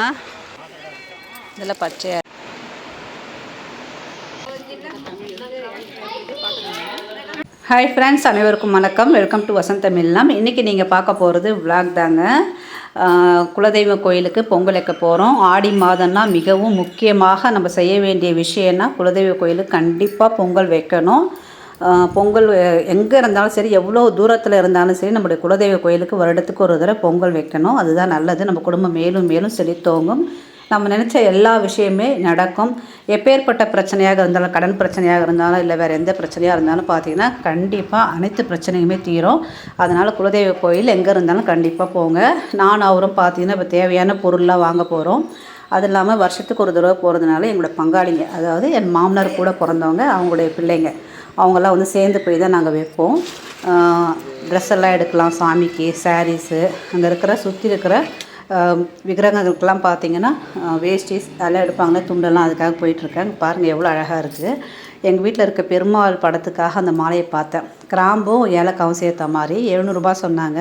ஆ? இதெல்லாம் பச்சையா? Hi friends அனைவருக்கும் வணக்கம். வெல்கம் டு வசந்த மில்லாம் இன்றைக்கி நீங்கள் பார்க்க போகிறது விளாக் தாங்க. குலதெய்வ கோயிலுக்கு பொங்கல் வைக்க போகிறோம் ஆடி மாதம்னா மிகவும் முக்கியமாக நம்ம செய்ய வேண்டிய விஷயம்னா குலதெய்வ கோயிலுக்கு கண்டிப்பாக பொங்கல் வைக்கணும். பொங்கல் எங்கே இருந்தாலும் சரி எவ்வளோ தூரத்தில் இருந்தாலும் சரி நம்முடைய குலதெய்வ கோயிலுக்கு வருடத்துக்கு ஒரு தடவை பொங்கல் வைக்கணும். அதுதான் நல்லது. நம்ம குடும்பம் மேலும் மேலும் செழித்தோங்கும். நம்ம நினச்ச எல்லா விஷயமே நடக்கும். எப்பேற்பட்ட பிரச்சனையாக இருந்தாலும் கடன் பிரச்சனையாக இருந்தாலும் இல்லை வேறு எந்த பிரச்சனையாக இருந்தாலும் பார்த்தீங்கன்னா கண்டிப்பாக அனைத்து பிரச்சனையுமே தீரும். அதனால் குலதெய்வ கோயில் எங்கே இருந்தாலும் கண்டிப்பாக போங்க. நான் அவரும் பார்த்தீங்கன்னா இப்போ தேவையான பொருள்லாம் வாங்க போகிறோம் அது இல்லாமல் வருஷத்துக்கு ஒரு தடவை போகிறதுனால எங்களோட பங்காளிங்க அதாவது என் மாமனார் கூட பிறந்தவங்க அவங்களுடைய பிள்ளைங்க. அவங்கெல்லாம் வந்து சேர்ந்து போய் தான் நாங்கள் வைப்போம். ட்ரெஸ் எல்லாம் எடுக்கலாம் சாமிக்கு சாரீஸு அங்கே இருக்கிற சுற்றி இருக்கிற விக்கிரகங்களுக்கெல்லாம் பார்த்தீங்கன்னா வேஷ்டிஸ் அதெல்லாம் எடுப்பாங்களே துண்டெல்லாம் அதுக்காக போயிட்டுருக்கேன். பாருங்கள் எவ்வளோ அழகாக இருக்குது எங்கள் வீட்டில் இருக்க பெருமாள் படத்துக்காக அந்த மாலையை பார்த்தேன். கிராம்பும் ஏலக்காவும் சேர்த்த மாதிரி. எழுநூறுபா சொன்னாங்க.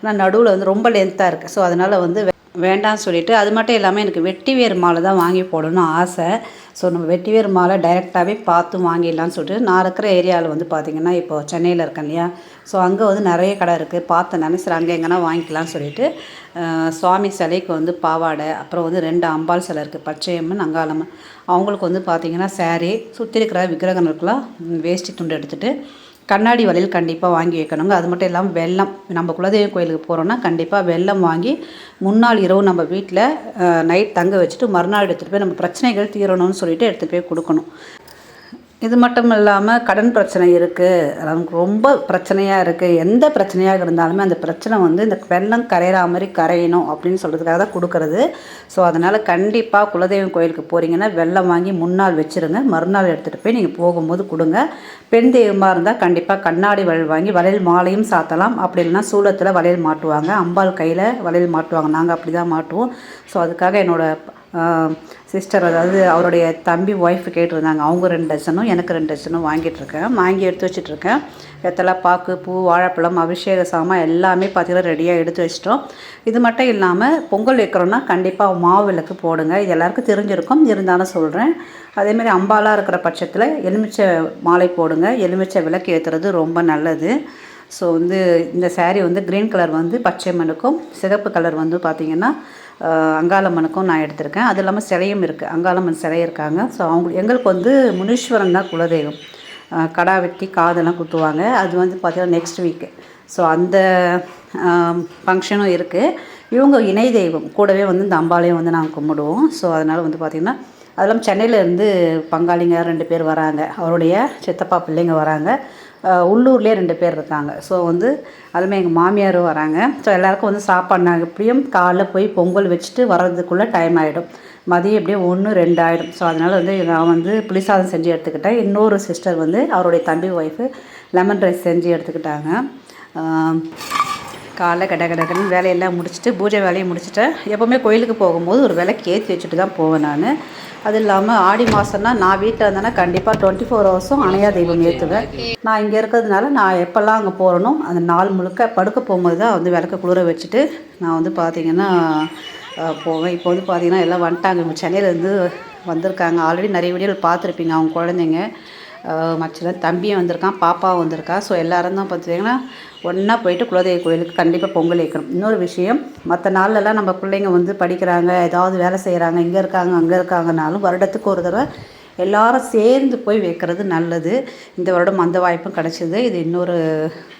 ஆனால் நடுவில் வந்து ரொம்ப லென்த்தாக இருக்குது ஸோ அதனால் வந்து வே- வேண்டாம்னு சொல்லிவிட்டு அது மட்டும் இல்லாமல் எனக்கு வெட்டி வேறு மாலை தான் வாங்கி போடணும்னு ஆசை. ஸோ நம்ம வெட்டிவேறு மாலை டைரெக்டாகவே பார்த்து வாங்கிடலாம்னு சொல்லிட்டு நான் இருக்கிற ஏரியாவில் வந்து பார்த்திங்கன்னா இப்போ சென்னையில் இருக்கேன் இல்லையா? ஸோ அங்கே வந்து நிறைய கடை இருக்குது பார்த்தேன் நினைச்சிரு அங்கே எங்கன்னா வாங்கிக்கலாம்னு சொல்லிட்டு சுவாமி சிலைக்கு வந்து பாவாடை அப்புறம் வந்து ரெண்டு அம்பாள் சிலை இருக்குது பச்சையம்மன் அங்காளம்மன். அவங்களுக்கு வந்து பார்த்திங்கன்னா saree சுற்றி இருக்கிற விக்கிரகங்களுக்கெல்லாம் வேஷ்டி துண்டு எடுத்துகிட்டு கண்ணாடி வளையல் கண்டிப்பாக வாங்கி வைக்கணுங்க. அது மட்டும் இல்லாமல் வெள்ளம் நம்ம குலதெய்வ கோயிலுக்கு போகிறோன்னா கண்டிப்பாக வெள்ளம் வாங்கி முன்னாள் இரவு நம்ம வீட்டில் நைட் தங்க வச்சுட்டு மறுநாள் எடுத்துகிட்டு போய் நம்ம பிரச்சனைகள் தீரணும்னு சொல்லிட்டு எடுத்துகிட்டு போய் கொடுக்கணும். இது மட்டும் இல்லாமல் கடன் பிரச்சனை இருக்குது நமக்கு ரொம்ப பிரச்சனையாக இருக்குது எந்த பிரச்சனையாக இருந்தாலுமே அந்த பிரச்சனை வந்து இந்த வெள்ளம் கரையிற மாதிரி கரையணும் அப்படின்னு சொல்கிறதுக்காக தான் கொடுக்கறது. ஸோ அதனால் கண்டிப்பாக குலதெய்வம் கோயிலுக்கு போகிறீங்கன்னா வெள்ளம் வாங்கி முன்னாள் வச்சுருங்க. மறுநாள் எடுத்துகிட்டு போய் நீங்கள் போகும்போது கொடுங்க. பெண் தெய்வமாக இருந்தால் கண்டிப்பாக கண்ணாடி வளையல் வாங்கி வளையல் மாலையும் சாத்தலாம். அப்படி இல்லைன்னா சூளத்தில் வளையல் மாட்டுவாங்க. அம்பாள் கையில் வளையல் மாட்டுவாங்க. நாங்கள் அப்படி தான் மாட்டுவோம். ஸோ அதுக்காக என்னோடய சிஸ்டர் அதாவது அவருடைய தம்பி ஒய்ஃப் கேட்டிருந்தாங்க. அவங்க ரெண்டு டசனும் எனக்கு ரெண்டு டசனும் வாங்கிட்டுருக்கேன். வாங்கி எடுத்து வச்சுட்ருக்கேன் வெத்தலை பாக்கு பூ வாழைப்பழம் அபிஷேக சாமான் எல்லாமே பார்த்திங்கன்னா ரெடியாக எடுத்து வச்சிட்டோம். இது மட்டும் இல்லாமல் பொங்கல் வைக்கிறோன்னா கண்டிப்பாக மாவு விளக்கு போடுங்க. இது எல்லாருக்கும் தெரிஞ்சிருக்கும். இருந்தாலும் சொல்கிறேன் அதேமாரி அம்பாலாக இருக்கிற பட்சத்தில் எலுமிச்சை மாலை போடுங்க. எலுமிச்சை விளக்கு ஏற்றுறது ரொம்ப நல்லது. ஸோ வந்து இந்த சேரீ வந்து க்ரீன் கலர் வந்து பச்சை மண்ணுக்கும் சிகப்பு கலர் வந்து பார்த்திங்கன்னா அங்காளம்மனுக்கும் நான் எடுத்திருக்கேன். அது இல்லாமல் சிலையும் இருக்குது அங்காளம்மன் சிலை இருக்காங்க. ஸோ அவங்க எங்களுக்கு வந்து முனீஸ்வரன் தான் குலதெய்வம். கடா வெட்டி காதெல்லாம் குத்துவாங்க. அது வந்து பார்த்திங்கன்னா நெக்ஸ்ட் வீக்கு ஸோ அந்த ஃபங்க்ஷனும் இருக்குது இவங்க இணை தெய்வம். கூடவே வந்து இந்த அம்பாளையும் வந்து நாங்கள் கும்பிடுவோம். ஸோ அதனால் வந்து பார்த்திங்கன்னா அதெல்லாம் சென்னையிலேருந்து பங்காளிங்க ரெண்டு பேர் வராங்க. அவருடைய சித்தப்பா பிள்ளைங்க வராங்க. உள்ளூர்லேயே ரெண்டு பேர் இருக்காங்க. ஸோ வந்து அதுவுமே எங்கள் மாமியாரும் வராங்க. ஸோ எல்லாேருக்கும் வந்து சாப்பாடு நாங்கள் எப்படியும் காலைல போய் பொங்கல் வச்சுட்டு வர்றதுக்குள்ளே டைம் ஆகிடும் மதியம் எப்படியும் ஒன்று ரெண்டு ஆகிடும் ஸோ அதனால் வந்து நான் வந்து புளிசாதம் செஞ்சு எடுத்துக்கிட்டேன். இன்னொரு சிஸ்டர் வந்து அவருடைய தம்பி ஒய்ஃபு லெமன் ரைஸ் செஞ்சு எடுத்துக்கிட்டாங்க. காலைல கட கட வேலையெல்லாம் முடிச்சுட்டு பூஜை வேலையை முடிச்சுட்டேன் எப்போவுமே கோயிலுக்கு போகும்போது ஒரு விலைக்கு ஏற்றி வச்சுட்டு தான் போவேன் நான். அது இல்லாமல் ஆடி மாதம்னா நான் வீட்டில் இருந்தேன்னா கண்டிப்பாக டுவெண்ட்டி ஃபோர் ஹவர்ஸும் அணையா தெய்வம் ஏற்றுவேன் நான் இங்கே இருக்கிறதுனால நான் எப்போல்லாம் அங்கே போகிறனோ அந்த நாள் முழுக்க படுக்க போகும்போது தான் வந்து விளக்க குளிர வச்சுட்டு நான் வந்து பார்த்திங்கன்னா போவேன். இப்போ வந்து பார்த்திங்கன்னா எல்லாம் வந்துட்டாங்க. சென்னையிலேருந்து வந்திருக்காங்க. ஆல்ரெடி நிறைய வீடியோவில் பார்த்துருப்பீங்க. அவங்க குழந்தைங்க. மச்சில் தம்பியும் வந்திருக்கான் பாப்பாவும் வந்திருக்கா. ஸோ எல்லாரும் தான் பார்த்துட்டிங்கன்னா ஒன்றா போயிட்டு குலதெய்வ கோயிலுக்கு கண்டிப்பாக பொங்கல் வைக்கணும். இன்னொரு விஷயம் மற்ற நாள்லலாம் நம்ம பிள்ளைங்க வந்து படிக்கிறாங்க ஏதாவது வேலை செய்கிறாங்க இங்கே இருக்காங்க அங்கே இருக்காங்கனாலும் வருடத்துக்கு ஒரு தடவை எல்லாரும் சேர்ந்து போய் வைக்கிறது நல்லது. இந்த வருடம் அந்த வாய்ப்பும் கிடச்சிது. இது இன்னொரு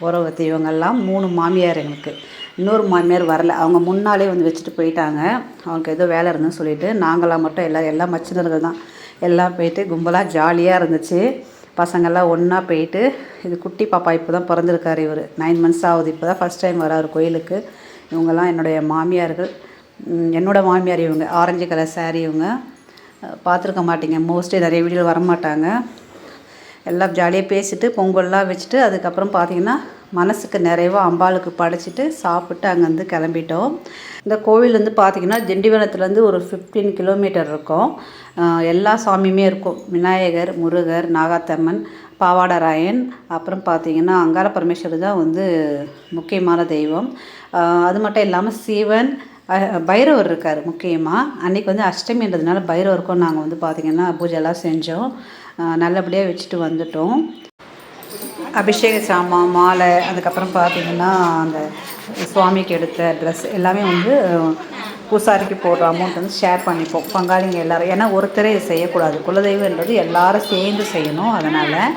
உறவு தெய்வங்கள்லாம் மூணு மாமியார் எங்களுக்கு. இன்னொரு மாமியார் வரல. அவங்க முன்னாலே வந்து வச்சுட்டு போயிட்டாங்க. அவங்களுக்கு ஏதோ வேலை இருந்துன்னு சொல்லிட்டு நாங்களாம் மட்டும் எல்லாம் எல்லா மச்சினர்கள் தான். எல்லாம் போயிட்டு கும்பலாக ஜாலியாக இருந்துச்சு. பசங்கள்லாம் ஒன்றா போயிட்டு இது குட்டி பாப்பா இப்போ தான் பிறந்திருக்காரு இவர். நைன் மந்த்ஸ் ஆகுது இப்போ தான் ஃபஸ்ட் டைம் வராரு கோயிலுக்கு. இவங்கெல்லாம் என்னுடைய மாமியார்கள் என்னோடய மாமியார் இவங்க. ஆரஞ்சு கலர் saree இவங்க. பார்த்துருக்க மாட்டிங்க. மோஸ்ட்லி நிறைய வீடியோவில் வரமாட்டாங்க. எல்லாம் ஜாலியாக பேசிட்டு பொங்கல்லாம் வச்சுட்டு அதுக்கப்புறம் பார்த்தீங்கன்னா மனசுக்கு நிறைவாக அம்பாளுக்கு படைச்சிட்டு சாப்பிட்டு அங்கேருந்து கிளம்பிட்டோம். இந்த கோவில் வந்து பார்த்திங்கன்னா திண்டிவனத்துலேருந்து ஒரு ஃபிஃப்டீன் கிலோமீட்டர் இருக்கும். எல்லா சாமியுமே இருக்கும். விநாயகர் முருகர் நாகாத்தம்மன் பாவாடராயன் அப்புறம் பார்த்திங்கன்னா அங்கார பரமேஸ்வரர் தான் வந்து முக்கியமான தெய்வம். அது மட்டும் இல்லாமல் சிவன் பைரவர் இருக்கார் முக்கியமாக அன்றைக்கி வந்து அஷ்டமின்றதுனால பைரவருக்கும் நாங்கள் வந்து பார்த்திங்கன்னா பூஜைலாம் செஞ்சோம். நல்லபடியாக வச்சுட்டு வந்துட்டோம். அபிஷேக சாமான் மாலை அதுக்கப்புறம் பார்த்தீங்கன்னா அந்த சுவாமிக்கு எடுத்த ட்ரெஸ் எல்லாமே வந்து பூசாரிக்கு போடுற அமௌண்ட் வந்து ஷேர் பண்ணிப்போம். பங்காளிங்க எல்லோரும். ஏன்னா ஒருத்தரே இது செய்யக்கூடாது. குலதெய்வன்றது எல்லாரும் சேர்ந்து செய்யணும். அதனால்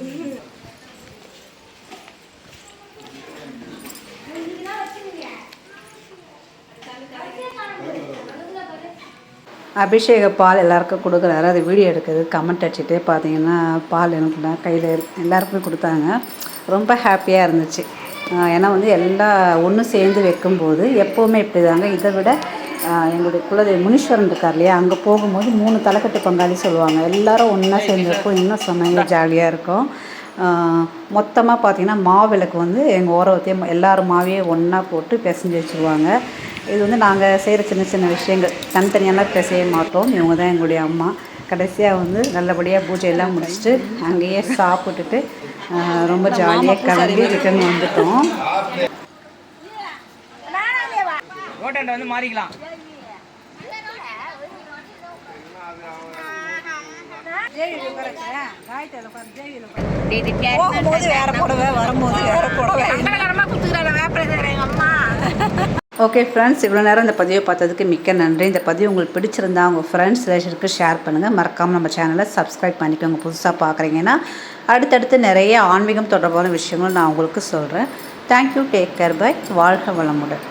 அபிஷேக பால் எல்லாருக்கும் கொடுக்குறாரு. அது வீடியோ எடுக்கிறது கமெண்ட் அடிச்சுட்டு பார்த்தீங்கன்னா பால் எனக்கு கையில் எல்லாருக்குமே கொடுத்தாங்க. ரொம்ப ஹாப்பியாக இருந்துச்சு. ஏன்னா வந்து எல்லாம் ஒன்று சேர்ந்து வைக்கும்போது எப்போவுமே இப்படி தாங்க இதை விட எங்களுடைய குலதெய்வ முனீஸ்வரன் இருக்கார் இல்லையா? அங்கே போகும்போது மூணு தலைக்கட்டு பங்காளி சொல்லுவாங்க. எல்லாரும் ஒன்றா சேர்ந்து வைப்போம். இன்னும் சொன்னாங்க ஜாலியாக இருக்கும். மொத்தமாக பார்த்திங்கன்னா மாவிளக்கு வந்து எங்கள் ஓரவத்தையும் எல்லாரும் மாவையே ஒன்றா போட்டு பிசைஞ்சு வச்சுருவாங்க. இது வந்து நாங்கள் செய்கிற சின்ன சின்ன விஷயங்கள். தனித்தனியெல்லாம் பிசைய மாட்டோம். இவங்க தான் எங்களுடைய அம்மா. கடைசியாக வந்து நல்லபடியாக பூஜையெல்லாம் முடிச்சுட்டு அங்கேயே சாப்பிட்டுட்டு ரொம்ப ஜாலியாக கிளம்பி ரிட்டர்ன் வந்துட்டோம். ஓட்டாண்ட வந்து மாறிக்கலாம். போகும்போது வேற புடவை வரும்போது வேற புடவை. ஓகே ஃப்ரெண்ட்ஸ் இவ்வளோ நேரம் இந்த பதிவை பார்த்ததுக்கு மிக்க நன்றி. இந்த பதிவு உங்களுக்கு பிடிச்சிருந்தா உங்கள் ஃப்ரெண்ட்ஸ் ரிலேஷனுக்கு ஷேர் பண்ணுங்கள் மறக்காமல் நம்ம சேனலை சப்ஸ்கிரைப் பண்ணிக்கோங்க. புதுசாக பார்க்குறீங்கன்னா அடுத்தடுத்து நிறைய ஆன்மீகம் தொடர்பான விஷயங்கள் நான் உங்களுக்கு சொல்கிறேன் தேங்க்யூ டேக் கேர் பை வாழ்க வளமுடன்.